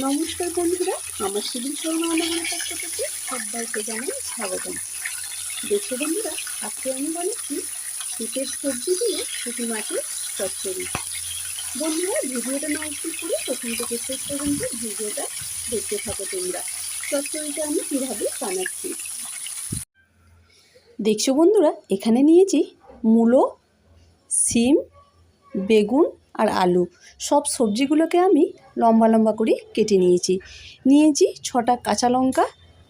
নমস্কার বন্ধুরা, আমার সিভিল শর্মা আলমের পক্ষ থেকে সবাইকে জানাই স্বাগতম। দেখো বন্ধুরা, আজকে আমি বলেছি শীতের সবজি দিয়ে শুটি মাছের চচ্চড়ি। বন্ধুরা, ভিডিওটা না স্কিপ করে প্রথম থেকে শেষ পর্যন্ত ভিডিওটা দেখতে থাকো তোমরা। চচ্চড়িটা আমি কীভাবে বানাচ্ছি? দেখছ বন্ধুরা, এখানে নিয়েছি মূলো, সিম, বেগুন আর আলু। সব সবজিগুলোকে আমি লম্বা লম্বা করে কেটে নিয়েছি। নিয়েছি ছটা কাঁচা লঙ্কা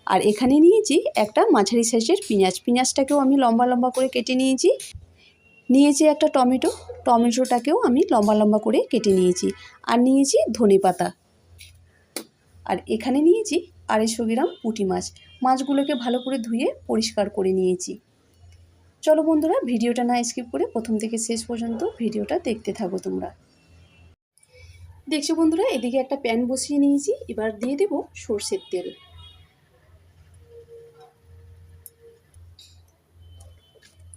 আর এখানে নিয়েছি একটা মাঝারি সাইজের পেঁয়াজ। পেঁয়াজটাকেও আমি লম্বা লম্বা করে কেটে নিয়েছি। নিয়েছি একটা টমেটো। টমেটোটাকেও আমি লম্বা লম্বা করে কেটে নিয়েছি। আর নিয়েছি ধনে পাতা। আর এখানে নিয়েছি আড়াইশো গ্রাম পুঁটি মাছ। মাছগুলোকে ভালো করে ধুয়ে পরিষ্কার করে নিয়েছি। চলো বন্ধুরা, ভিডিওটা না স্কিপ করে প্রথম থেকে শেষ পর্যন্ত ভিডিওটা দেখতে থাকো তোমরা। দেখছ বন্ধুরা, এদিকে একটা প্যান বসিয়ে নিয়েছি, এবার দিয়ে দেব সর্ষের তেল।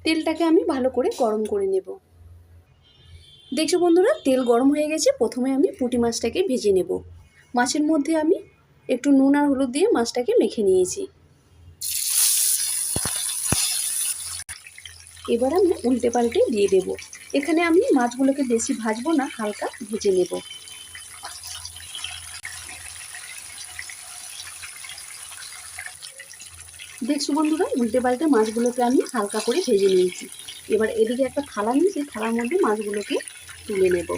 তেলটাকে আমি ভালো করে গরম করে নেব। দেখছ বন্ধুরা, তেল গরম হয়ে গেছে, প্রথমে আমি পুঁটি মাছটাকে ভেজে নেব। মাছের মধ্যে আমি একটু নুন আর হলুদ দিয়ে মাছটাকে মেখে নিয়েছি। এবার আমি উল্টে পাল্টে দিয়ে দেব। এখানে আমি মাছগুলোকে বেশি ভাজবো না, হালকা ভেজে নেব। দেখছ বন্ধুরা, উল্টে পাল্টে মাছগুলোকে আমি হালকা করে ভেজে নিয়েছি। এবার এদিকে একটা থালা নিয়েছি থালার মধ্যে মাছগুলোকে তুলে নেব।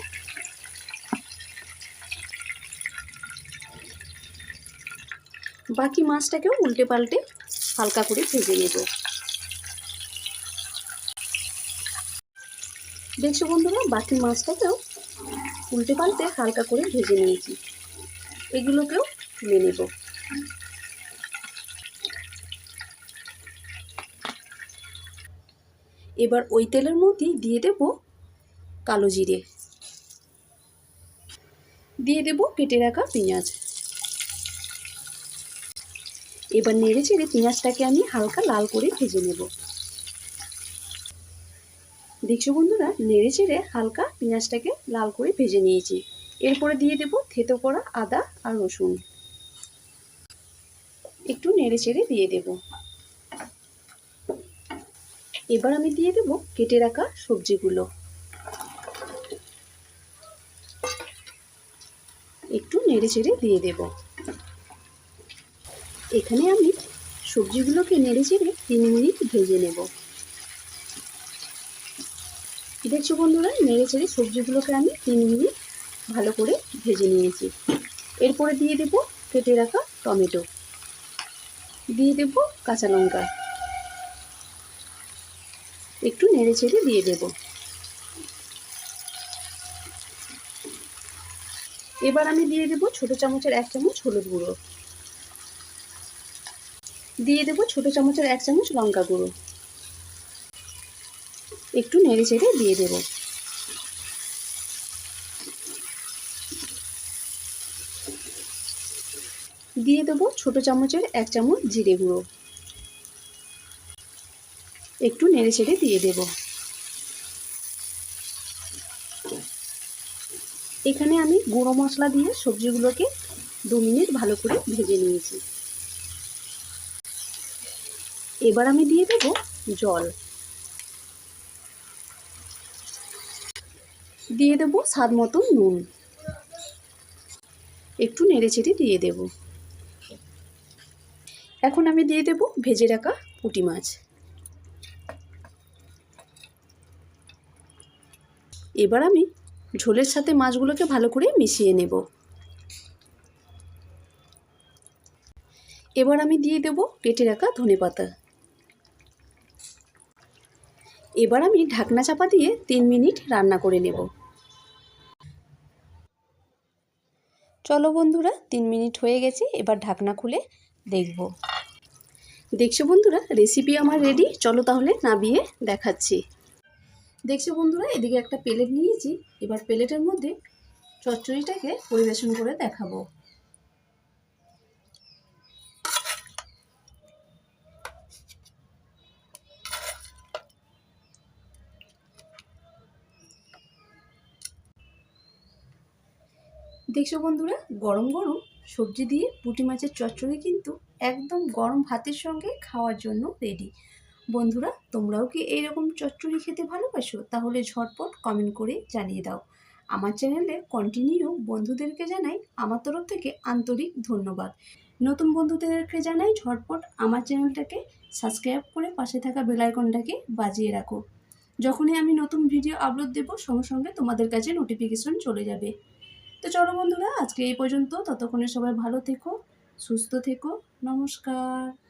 বাকি মাছটাকেও উল্টে পাল্টে হালকা করে ভেজে নেব। দেখছ বন্ধুরা, বাকি মাছটাকেও উল্টে পাল্টে হালকা করে ভেজে নিয়েছি। এগুলোকেও তুলে নেব। এবার ওই তেলের মধ্যেই দিয়ে দেব কালো জিরে। দিয়ে দেব কেটে রাখা পেঁয়াজ। এবার নেড়ে চেড়ে পেঁয়াজটাকে আমি হালকা লাল করে ভেজে নেব। দেখছ বন্ধুরা, নেড়ে চেড়ে হালকা পেঁয়াজটাকে লাল করে ভেজে নিয়েছি। এরপরে দিয়ে দেব থেতো করা আদা আর রসুন। একটু নেড়ে চেড়ে দিয়ে দেব। এবার আমি দিয়ে দেব কেটে রাখা সবজিগুলো। একটু নেড়ে চেড়ে দিয়ে দেব। এখানে আমি সবজিগুলোকে নেড়ে চেড়ে তিন মিনিট ভেজে নেব। দেখছ বন্ধুরা, নেড়ে চেড়ে সবজিগুলোকে আমি তিন মিনিট ভালো করে ভেজে নিয়েছি। এরপরে দিয়ে দেব কেটে রাখা টমেটো। দিয়ে দেব কাঁচা লঙ্কা। একটু নেড়ে চেড়ে দিয়ে দেব। এবার আমি দিয়ে দেব ছোট চামচের এক চামচ হলুদ গুঁড়ো। দিয়ে দেব ছোট চামচের এক চামচ লঙ্কা গুঁড়ো। একটু নেড়ে চেড়ে দিয়ে দেব। দিয়ে দেব ছোট চামচের এক চামচ জিরে গুঁড়ো। একটু নেড়ে চেড়ে দিয়ে দেব। এখানে আমি গুঁড়ো মশলা দিয়ে সবজিগুলোকে দু মিনিট ভালো করে ভেজে নিয়েছি। এবার আমি দিয়ে দেব জল। দিয়ে দেব স্বাদ মতো নুন। একটু নেড়ে চেড়ে দিয়ে দেব। এখন আমি দিয়ে দেব ভেজে রাখা পুঁটি মাছ। এবার আমি ঝোলের সাথে মাছগুলোকে ভালো করে মিশিয়ে নেব। এবার আমি দিয়ে দেব কেটে রাখা ধনে পাতা। এবার আমি ঢাকনা চাপা দিয়ে তিন মিনিট রান্না করে নেব। চলো বন্ধুরা, তিন মিনিট হয়ে গেছে, এবার ঢাকনা খুলে দেখব। দেখছ বন্ধুরা রেসিপি আমার রেডি চলো তাহলে নাবিয়ে দেখাচ্ছি। দেখছ বন্ধুরা, এদিকে একটা প্লেট নিয়েছি। এবার প্লেটের মধ্যে চচ্চড়িটাকে পরিবেশন করে দেখাবো। দেখছ বন্ধুরা, গরম গরম সবজি দিয়ে পুঁটি মাছের চচ্চড়ি কিন্তু একদম গরম ভাতের সঙ্গে খাওয়ার জন্য রেডি বন্ধুরা, তোমরাও কি এইরকম চচ্চড়ি খেতে ভালোবাসো? তাহলে ঝটপট কমেন্ট করে জানিয়ে দাও। আমার চ্যানেলে কন্টিনিউ বন্ধুদেরকে জানাই আমার তরফ থেকে আন্তরিক ধন্যবাদ। নতুন বন্ধুদেরকে জানাই ঝটপট আমার চ্যানেলটাকে সাবস্ক্রাইব করে পাশে থাকা বেল আইকনটাকে বাজিয়ে রাখো। যখনই আমি নতুন ভিডিও আপলোড দেবো, সঙ্গে সঙ্গে তোমাদের কাছে নোটিফিকেশন চলে যাবে। তো চলো বন্ধুরা, আজকে এই পর্যন্ত। ততক্ষণে সবাই ভালো থেকো, সুস্থ থেকো। নমস্কার।